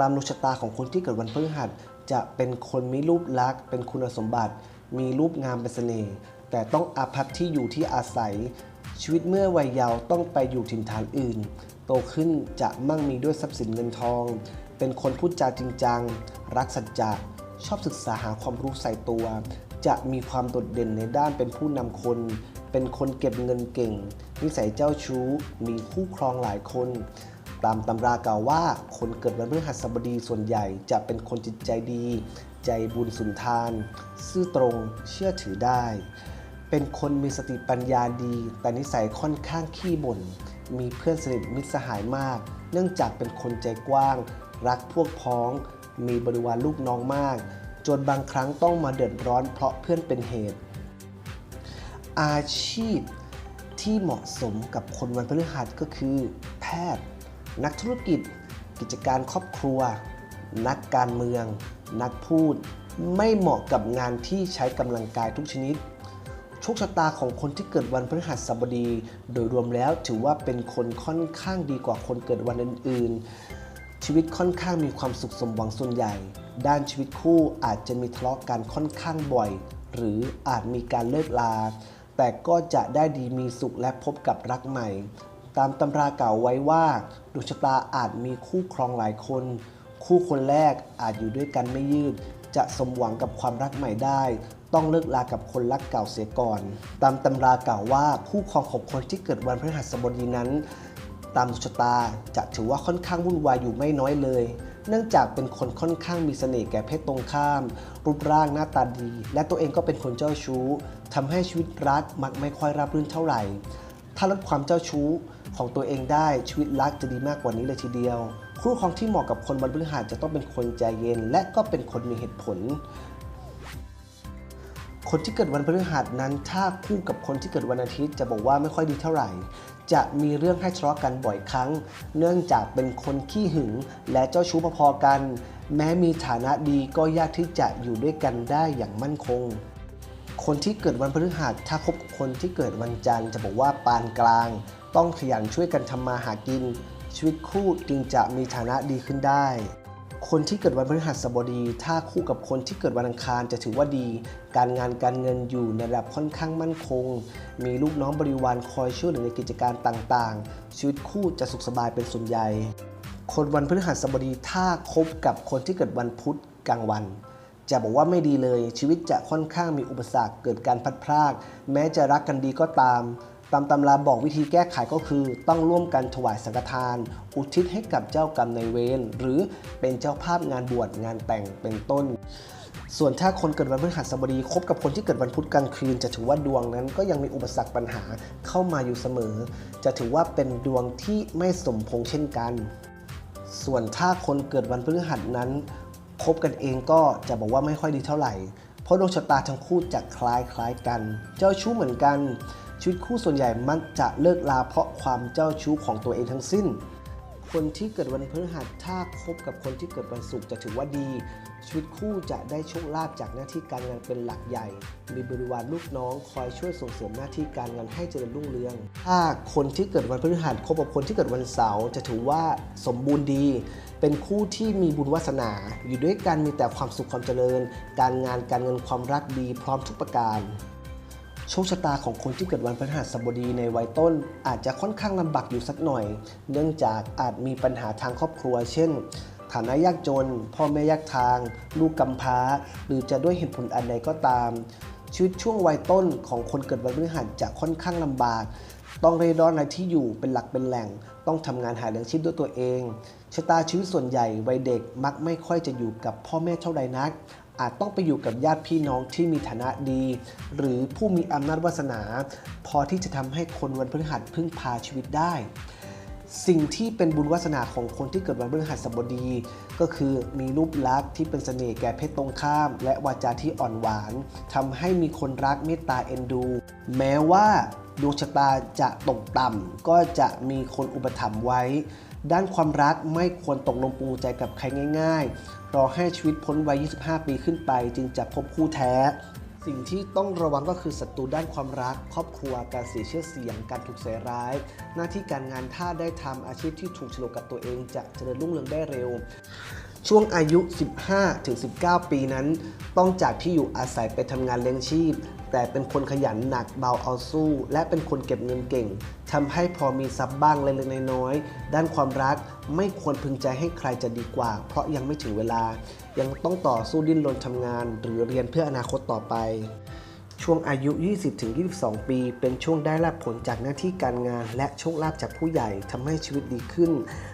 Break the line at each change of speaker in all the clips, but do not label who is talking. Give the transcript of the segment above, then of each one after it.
ตามดวงชะตาของคนที่เกิดวันพฤหัส จะเป็นคนมีรูปลักษณ์ เป็นคุณสมบัติ มีรูปงามเป็นเสน่ห์แต่ต้องอาภัพที่อยู่ที่อาศัย ชีวิตเมื่อวัยเยาว์ต้องไปอยู่ถิ่นฐานอื่น โตขึ้นจะมั่งมีด้วยทรัพย์สินเงินทอง เป็นคนพูดจาจริงจัง รักสัจจะชอบศึกษาหาความรู้ใส่ตัว จะมีความโดดเด่นในด้านเป็นผู้นำคน เป็นคนเก็บเงินเก่ง นิสัยเจ้าชู้ มีคู่ครองหลายคน ตามตำรากล่าวว่า คนเกิดวันพฤหัสบดีส่วนใหญ่จะเป็นคนจิตใจดี ใจบุญสุนทาน ซื่อตรงเชื่อถือได้ เป็นคนมีสติปัญญาดี แต่นิสัยค่อนข้างขี้บ่น มีเพื่อนสนิทมิตรสหายมาก เนื่องจากเป็นคนใจกว้าง รักพวกพ้อง มีบริวารลูกน้องมาก จนบางครั้งต้องมาเดือดร้อนเพราะเพื่อนเป็นเหตุ อาชีพที่เหมาะสมกับคนวันพฤหัสก็คือ แพทย์ นักธุรกิจ กิจการครอบครัว นักการเมือง นักพูด ไม่เหมาะกับงานที่ใช้กำลังกายทุกชนิดโชคชะตาของคนที่เกิดวันพฤหัสบดี โดยรวมแล้วถือว่าเป็นคนค่อนข้างดีกว่าคนเกิดวันอื่นๆ ชีวิตค่อนข้างมีความสุขสมหวังส่วนใหญ่ ด้านชีวิตคู่อาจจะมีทะเลาะกันค่อนข้างบ่อย หรืออาจมีการเลิกลาแต่ก็จะได้ดีมีสุขและพบกับรักใหม่ ตามตำราเก่าไว้ว่าดวงชะตาอาจมีคู่ครองหลายคน คู่คนแรกอาจอยู่ด้วยกันไม่ยืด จะสมหวังกับความรักใหม่ได้ ต้องเลิกลากับคนรักเก่าเสียก่อน ตามตำราเก่าว่าคู่ครองของคนที่เกิดวันพฤหัสบดีนั้น ตามดวงชะตาจะถือว่าค่อนข้างวุ่นวายอยู่ไม่น้อยเลยเนื่องจากเป็นคนค่อนข้างมีเสน่ห์แก่เพศตรงข้าม รูปร่างหน้าตาดี และตัวเองก็เป็นคนเจ้าชู้ทำให้ชีวิตรักมักไม่ค่อยราบรื่นเท่าไหร่ ถ้าลดความเจ้าชู้ ของตัวเองได้ชีวิตรักจะดีมากกว่านี้เลยทีเดียว คู่ครองที่เหมาะกับคนวันพฤหัสจะต้องเป็นคนใจเย็น และก็เป็นคนมีเหตุผล คนที่เกิดวันพฤหัสนั้น ถ้าคู่กับคนที่เกิดวันอาทิตย์จะบอกว่าไม่ค่อยดีเท่าไหร่ จะมีเรื่องให้ทะเลาะกันบ่อยครั้ง เนื่องจากเป็นคนขี้หึงและเจ้าชู้พอๆกัน แม้มีฐานะดีก็ยากที่จะอยู่ด้วยกันได้อย่างมั่นคงคนที่เกิดวันพฤหัสถ้าคบกับคนที่เกิดวันจันทร์จะบอกว่าปานกลาง ต้องขยันช่วยกันทำมาหากิน ชีวิตคู่จึงจะมีฐานะดีขึ้นได้ คนที่เกิดวันพฤหัสบดี ถ้าคู่กับคนที่เกิดวันอังคารจะถือว่าดี การงานการเงินอยู่ในระดับค่อนข้างมั่นคง มีลูกน้องบริวารคอยช่วยเหลือในกิจการต่างๆ ชีวิตคู่จะสุขสบายเป็นส่วนใหญ่ คนวันพฤหัสบดีถ้าคบกับคนที่เกิดวันพุธกลางวันจะบอกว่าไม่ดีเลยชีวิตจะค่อนข้างมีอุปสรรคเกิดการพัดพรากแม้จะรักกันดีก็ตาม ตามตำราบอกวิธีแก้ไขก็คือ ต้องร่วมกันถวายสังฆทาน อุทิศให้กับเจ้ากรรมในายเวรหรือเป็นเจ้าภาพงานบวชงานแต่งเป็นต้น ส่วนถ้าคนเกิดวันพฤหัสบดีคบกับคนที่เกิดวันพุธกลางคืน จะถือว่าดวงนั้นก็ยังมีอุปสรรคปัญหาเข้ามาอยู่เสมอ จะถือว่าเป็นดวงที่ไม่สมพงษ์เช่นกัน ส่วนถ้าคนเกิดวันพฤหัสนั้นคบกันเองก็จะบอกว่าไม่ค่อยดีเท่าไหร่ เพราะดวงชะตาทั้งคู่จะคล้ายคล้ายกัน เจ้าชู้เหมือนกัน ชีวิตคู่ส่วนใหญ่มักจะเลิกลาเพราะความเจ้าชู้ของตัวเองทั้งสิ้น คนที่เกิดวันพฤหัสถ้าคบกับคนที่เกิดวันศุกร์จะถือว่าดี ชีวิตคู่จะได้โชคลาภจากหน้าที่การงานเป็นหลักใหญ่ มีบริวารลูกน้องคอยช่วยส่งเสริมหน้าที่การงานให้เจริญรุ่งเรือง ถ้าคนที่เกิดวันพฤหัสคบกับคนที่เกิดวันเสาร์จะถือว่าสมบูรณ์ดี เป็นคู่ที่มีบุญวาสนา อยู่ด้วยกันมีแต่ความสุขความเจริญ การงานการเงินความรักดีพร้อมทุกประการ โชคชะตาของคนที่เกิดวันพฤหัสบดีในวัยต้น อาจจะค่อนข้างลำบากอยู่สักหน่อย เนื่องจากอาจมีปัญหาทางครอบครัว เช่น ฐานะยากจน พ่อแม่ยากทาง ลูกกำพร้า หรือจะด้วยเหตุผลอันใดก็ตาม ชีวิตช่วงวัยต้นของคนเกิดวันพฤหัสจะค่อนข้างลำบาก ต้องเร่ร่อนในที่อยู่เป็นหลักเป็นแหล่ง ต้องทำงานหาเลี้ยงชีพด้วยตัวเองชะตาชีวิตส่วนใหญ่วัยเด็กมักไม่ค่อยจะอยู่กับพ่อแม่เท่าใดนัก อาจต้องไปอยู่กับญาติพี่น้องที่มีฐานะดี หรือผู้มีอำนาจวาสนา พอที่จะทำให้คนวันพฤหัสพึ่งพาชีวิตได้ สิ่งที่เป็นบุญวาสนาของคนที่เกิดวันพฤหัสบดี ก็คือมีรูปลักษณ์ที่เป็นเสน่ห์แก่เพศตรงข้าม และวาจาที่อ่อนหวานทำให้มีคนรักเมตตาเอ็นดู แม้ว่าดวงชะตาจะตกต่ำก็จะมีคนอุปถัมภ์ไว้ ด้านความรักไม่ควรตกลงปรงใจกับใครง่าย ๆ รอให้ชีวิตพ้นวัย 25 ปีขึ้นไป จึงจะพบคู่แท้ สิ่งที่ต้องระวังก็คือศัตรูด้านความรัก ครอบครัวการเสียชื่อเสียง การถูกใส่ร้าย หน้าที่การงานถ้าได้ทำอาชีพที่ถูกฉลกกับตัวเองจะเจริญรุ่งเรืองได้เร็ว ช่วงอายุ 15-19 ปีนั้น ต้องจากที่อยู่อาศัยไปทำงานเลี้ยงชีพ แต่เป็นคนขยันหนักเบาเอาสู้ และเป็นคนเก็บเงินเก่งทำให้พอมีทรัพย์บ้างเล็กๆน้อยๆด้านความรักไม่ควรพึงใจให้ใครจะดีกว่า เพราะยังไม่ถึงเวลา ยังต้องต่อสู้ดิ้นรนทำงาน หรือเรียนเพื่ออนาคตต่อไป ช่วงอายุ 20-22 ปี เป็นช่วงได้รับผลจากหน้าที่การงาน และโชคลาภจากผู้ใหญ่ทำให้ชีวิตดีขึ้น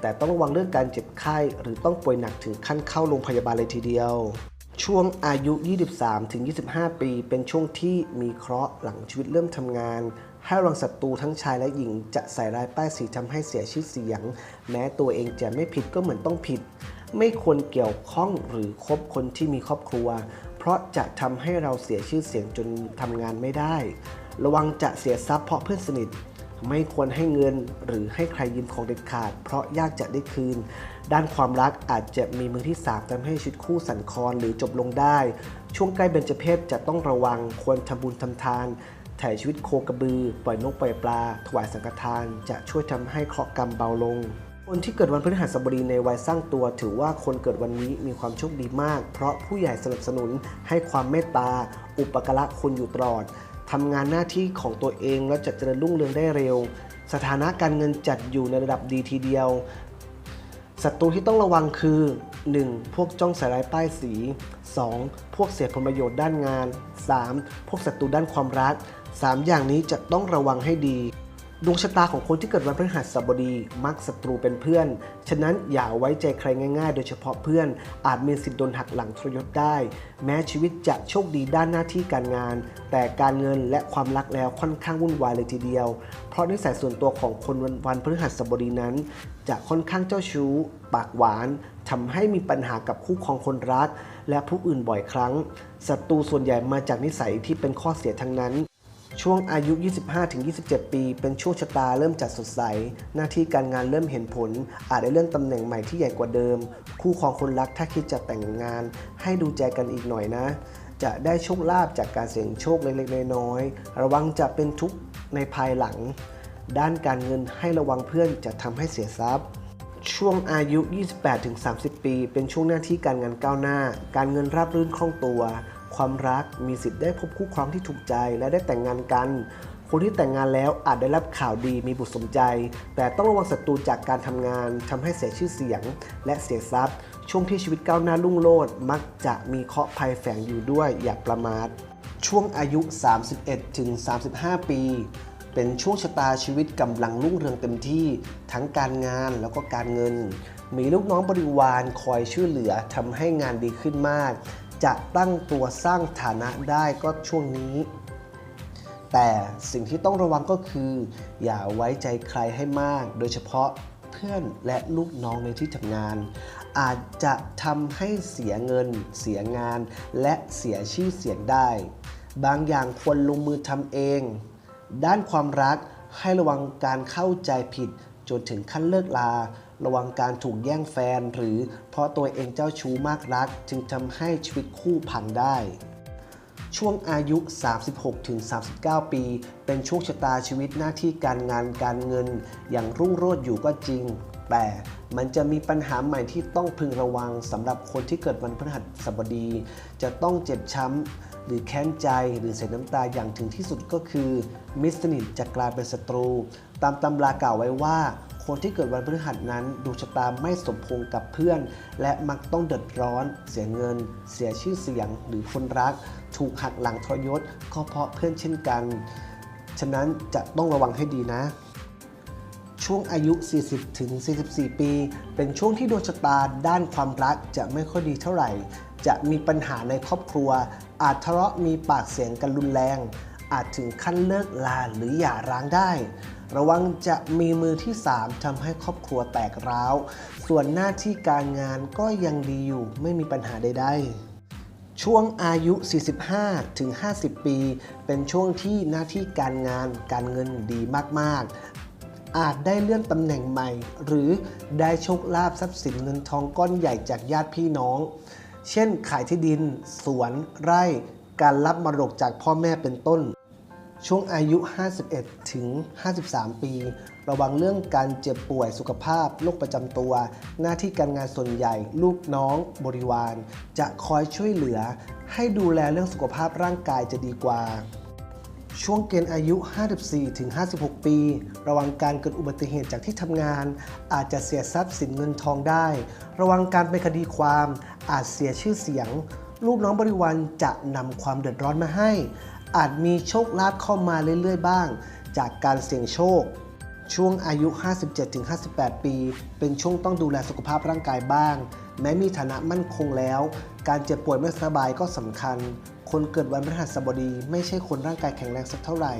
แต่ต้องระวังเรื่องการเจ็บไข้หรือต้องป่วยหนักถึงขั้นเข้าโรงพยาบาลเลยทีเดียว ช่วงอายุ 23-25 ปี เป็นช่วงที่มีเคราะห์หลังชีวิตเริ่มทำงานให้รังศัตรูทั้งชายและหญิงจะใส่ร้ายป้ายสีทำให้เสียชื่อเสียง แม้ตัวเองจะไม่ผิดก็เหมือนต้องผิด ไม่ควรเกี่ยวข้องหรือคบคนที่มีครอบครัว เพราะจะทำให้เราเสียชื่อเสียงจนทำงานไม่ได้ ระวังจะเสียทรัพย์เพราะเพื่อนสนิท ไม่ควรให้เงินหรือให้ใครยืมของเด็ดขาด เพราะยากจะได้คืน ด้านความรักอาจจะมีมือที่สามทำให้ชีวิตคู่สั่นคลอนหรือจบลงได้ ช่วงใกล้เบญจเพศจะต้องระวังควรทำบุญทำทานถ่ายชีวิตโคกระบือ ปล่อยนกปล่อยปลา ถวายสังฆทาน จะช่วยทำให้เคราะห์กรรมเบาลง คนที่เกิดวันพฤหัสบดีในวัยสร้างตัว ถือว่าคนเกิดวันนี้มีความโชคดีมาก เพราะผู้ใหญ่สนับสนุนให้ความเมตตา อุปการะคุณอยู่ตลอดทำงานหน้าที่ของตัวเองแล้วจะเจริญรุ่งเรืองได้เร็ว สถานะการเงินจัดอยู่ในระดับดีทีเดียวศัตรูที่ต้องระวังคือ 1. พวกจ้องใส่ร้ายป้ายสี 2. พวกเสียผลประโยชน์ด้านงาน 3. พวกศัตรูด้านความรัก 3 อย่างนี้จะต้องระวังให้ดี ดวงชะตาของคนที่เกิดวันพฤหัสบดีมักศัตรูเป็นเพื่อน ฉะนั้นอย่าไว้ใจใครง่ายๆ โดยเฉพาะเพื่อน อาจมีสิทธิ์โดนหักหลังทรยศได้ แม้ชีวิตจะโชคดีด้านหน้าที่การงาน แต่การเงินและความรักแล้วค่อนข้างวุ่นวายเลยทีเดียว เพราะนิสัยส่วนตัวของคนวันวันพฤหัสบดีนั้น จะค่อนข้างเจ้าชู้ ปากหวานทำให้มีปัญหากับคู่ครองคนรัก และผู้อื่นบ่อยครั้งศัตรูส่วนใหญ่มาจากนิสัยที่เป็นข้อเสียทั้งนั้น ช่วงอายุ 25-27 ปี เป็นช่วงชะตาเริ่มจัดสดใส หน้าที่การงานเริ่มเห็นผล อาจได้เลื่อนตำแหน่งใหม่ที่ใหญ่กว่าเดิม คู่ครองคนรักถ้าคิดจะแต่งงาน ให้ดูใจกันอีกหน่อยนะ จะได้โชคลาภจากการเสี่ยงโชคเล็กๆ น้อยๆ ระวังจะเป็นทุกข์ในภายหลัง ด้านการเงินให้ระวังเพื่อนจะทำให้เสียทรัพย์ช่วงอายุ 28-30 ปี เป็นช่วงหน้าที่การงานก้าวหน้า การเงินราบรื่นคล่องตัว ความรักมีสิทธิ์ได้พบคู่ครองที่ถูกใจและได้แต่งงานกัน คนที่แต่งงานแล้วอาจได้รับข่าวดีมีบุตรสมใจ แต่ต้องระวังศัตรูจากการทำงานทำให้เสียชื่อเสียง และเสียทรัพย์ ช่วงที่ชีวิตก้าวหน้ารุ่งโรจน์มักจะมีเคราะห์ภัยแฝงอยู่ด้วยอย่าประมาทช่วงอายุ 31 ถึง 35 ปี เป็นช่วงชะตาชีวิตกำลังรุ่งเรืองเต็มที่ ทั้งการงานแล้วก็การเงิน มีลูกน้องบริวารคอยช่วยเหลือทำให้งานดีขึ้นมาก จะตั้งตัวสร้างฐานะได้ก็ช่วงนี้ แต่สิ่งที่ต้องระวังก็คือ อย่าไว้ใจใครให้มาก โดยเฉพาะเพื่อนและลูกน้องในที่ทำงาน อาจจะทำให้เสียเงิน เสียงาน และเสียชื่อเสียงได้ บางอย่างควรลงมือทำเอง ด้านความรักให้ระวังการเข้าใจผิดจนถึงขั้นเลิกลา ระวังการถูกแย่งแฟน หรือเพราะตัวเองเจ้าชู้มากรัก จึงทำให้ชีวิตคู่พังได้ ช่วงอายุ 36-39 ปี เป็นช่วงชะตาชีวิตหน้าที่การงานการเงิน อย่างรุ่งโรจน์อยู่ก็จริง แต่มันจะมีปัญหาใหม่ที่ต้องพึงระวังสำหรับคนที่เกิดวันพฤหัสบดี จะต้องเจ็บช้ำหรือแค้นใจหรือเสียน้ำตาอย่างถึงที่สุดก็คือ มิตรสนิทจะกลายเป็นศัตรู ตามตำรากล่าวไว้ว่า คนที่เกิดวันพฤหัสนั้นดวงชะตาไม่สมพงกับเพื่อน และมักต้องเดือดร้อน เสียเงิน เสียชื่อเสียง หรือคนรัก ถูกหักหลังทรยศก็เพราะเพื่อนเช่นกัน ฉะนั้นจะต้องระวังให้ดีนะช่วงอายุ 40 ถึง 44 ปี เป็นช่วงที่ดวงชะตาด้านความรักจะไม่ค่อยดีเท่าไหร่ จะมีปัญหาในครอบครัว อาจทะเลาะมีปากเสียงกันรุนแรง อาจถึงขั้นเลิกลาหรือหย่าร้างได้ ระวังจะมีมือที่ 3ทำให้ครอบครัวแตกร้าว ส่วนหน้าที่การงานก็ยังดีอยู่ไม่มีปัญหาใดๆช่วงอายุ 45 ถึง 50 ปี เป็นช่วงที่หน้าที่การงานการเงินดีมาก ๆ อาจได้เลื่อนตำแหน่งใหม่ หรือได้โชคลาภทรัพย์สินเงินทองก้อนใหญ่จากญาติพี่น้อง เช่นขายที่ดิน สวน ไร่ การรับมรดกจากพ่อแม่เป็นต้น ช่วงอายุ 51 ถึง 53 ปี ระวังเรื่องการเจ็บป่วยสุขภาพโรคประจำตัว หน้าที่การงานส่วนใหญ่ ลูกน้องบริวาร จะคอยช่วยเหลือ ให้ดูแลเรื่องสุขภาพร่างกายจะดีกว่า ช่วงเกณฑ์อายุ 54 ถึง 56 ปี ระวังการเกิดอุบัติเหตุจากที่ทำงาน อาจจะเสียทรัพย์สินเงินทองได้ ระวังการเป็นคดีความ อาจเสียชื่อเสียง ลูกน้องบริวารจะนำความเดือดร้อนมาให้ อาจมีโชคลาภเข้ามาเรื่อยๆบ้าง จากการเสี่ยงโชค ช่วงอายุ 57-58 ปี เป็นช่วงต้องดูแลสุขภาพร่างกายบ้าง แม้มีฐานะมั่นคงแล้ว การเจ็บป่วยไม่สบายก็สำคัญ คนเกิดวันพฤหัสบดีไม่ใช่คนร่างกายแข็งแรงสักเท่าไหร่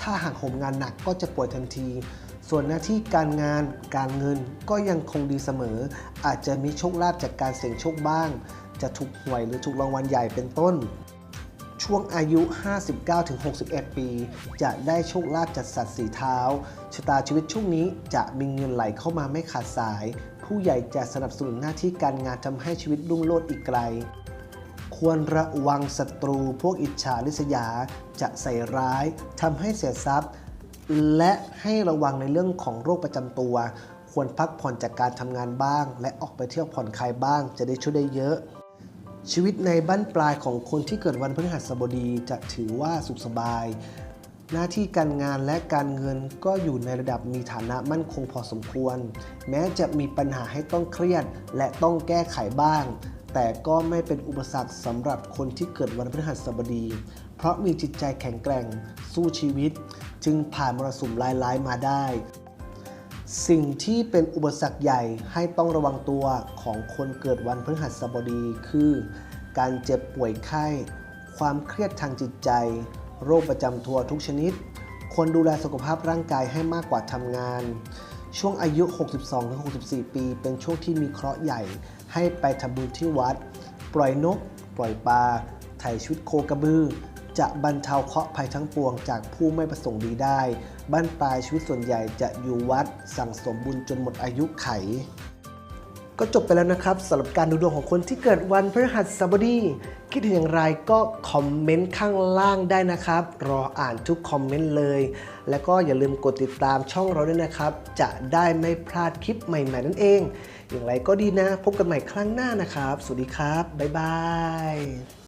ถ้าหากโหมงานหนักก็จะป่วยทันทีส่วนหน้าที่การงานการเงินก็ยังคงดีเสมอ อาจจะมีโชคลาภจากการเสี่ยงโชคบ้าง จะถูกหวยหรือถูกรางวัลใหญ่เป็นต้น ช่วงอายุ 59-61 ปี จะได้โชคลาภจากสัตว์สีเท้า ชะตาชีวิตช่วงนี้จะมีเงินไหลเข้ามาไม่ขาดสาย ผู้ใหญ่จะสนับสนุนหน้าที่การงานทำให้ชีวิตรุ่งโรจน์อีกไกล ควรระวังศัตรูพวกอิจฉาริษยา จะใส่ร้ายทำให้เสียทรัพย์ และให้ระวังในเรื่องของโรคประจำตัว ควรพักผ่อนจากการทำงานบ้าง และออกไปเที่ยวผ่อนคลายบ้าง จะได้ช่วยได้เยอะ ชีวิตในบั้นปลายของคนที่เกิดวันพฤหัสบดีจะถือว่าสุขสบาย หน้าที่การงานและการเงินก็อยู่ในระดับมีฐานะมั่นคงพอสมควร แม้จะมีปัญหาให้ต้องเครียดและต้องแก้ไขบ้าง แต่ก็ไม่เป็นอุปสรรคสำหรับคนที่เกิดวันพฤหัสบดี เพราะมีจิตใจแข็งแกร่ง สู้ชีวิต จึงผ่านมรสุมร้ายๆมาได้ สิ่งที่เป็นอุปสรรคใหญ่ให้ต้องระวังตัวของคนเกิดวันพฤหัสบดี คือ การเจ็บป่วยไข้ ความเครียดทางจิตใจ โรคประจำตัวทุกชนิด ควรดูแลสุขภาพร่างกายให้มากกว่าทำงาน ช่วงอายุ 62-64 ปี เป็นช่วงที่มีเคราะห์ใหญ่ ให้ไปทำบุญที่วัด ปล่อยนก ปล่อยปลา ไถ่ชีวิตโคกระบือ จะบรรเทาเคราะห์ภัยทั้งปวงจากผู้ไม่ประสงค์ดีได้ บ้านปลายชีวิตส่วนใหญ่จะอยู่วัด สั่งสมบุญจนหมดอายุไข ก็จบไปแล้วนะครับสำหรับการดูดวงของคนที่เกิดวันพฤหัสบดี คิดเห็นอย่างไรก็คอมเมนต์ข้างล่างได้นะครับ รออ่านทุกคอมเมนต์เลย แล้วก็อย่าลืมกดติดตามช่องเราด้วยนะครับ จะได้ไม่พลาดคลิปใหม่ๆนั่นเอง อย่างไรก็ดีนะ พบกันใหม่ครั้งหน้านะครับ สวัสดีครับบ๊ายบาย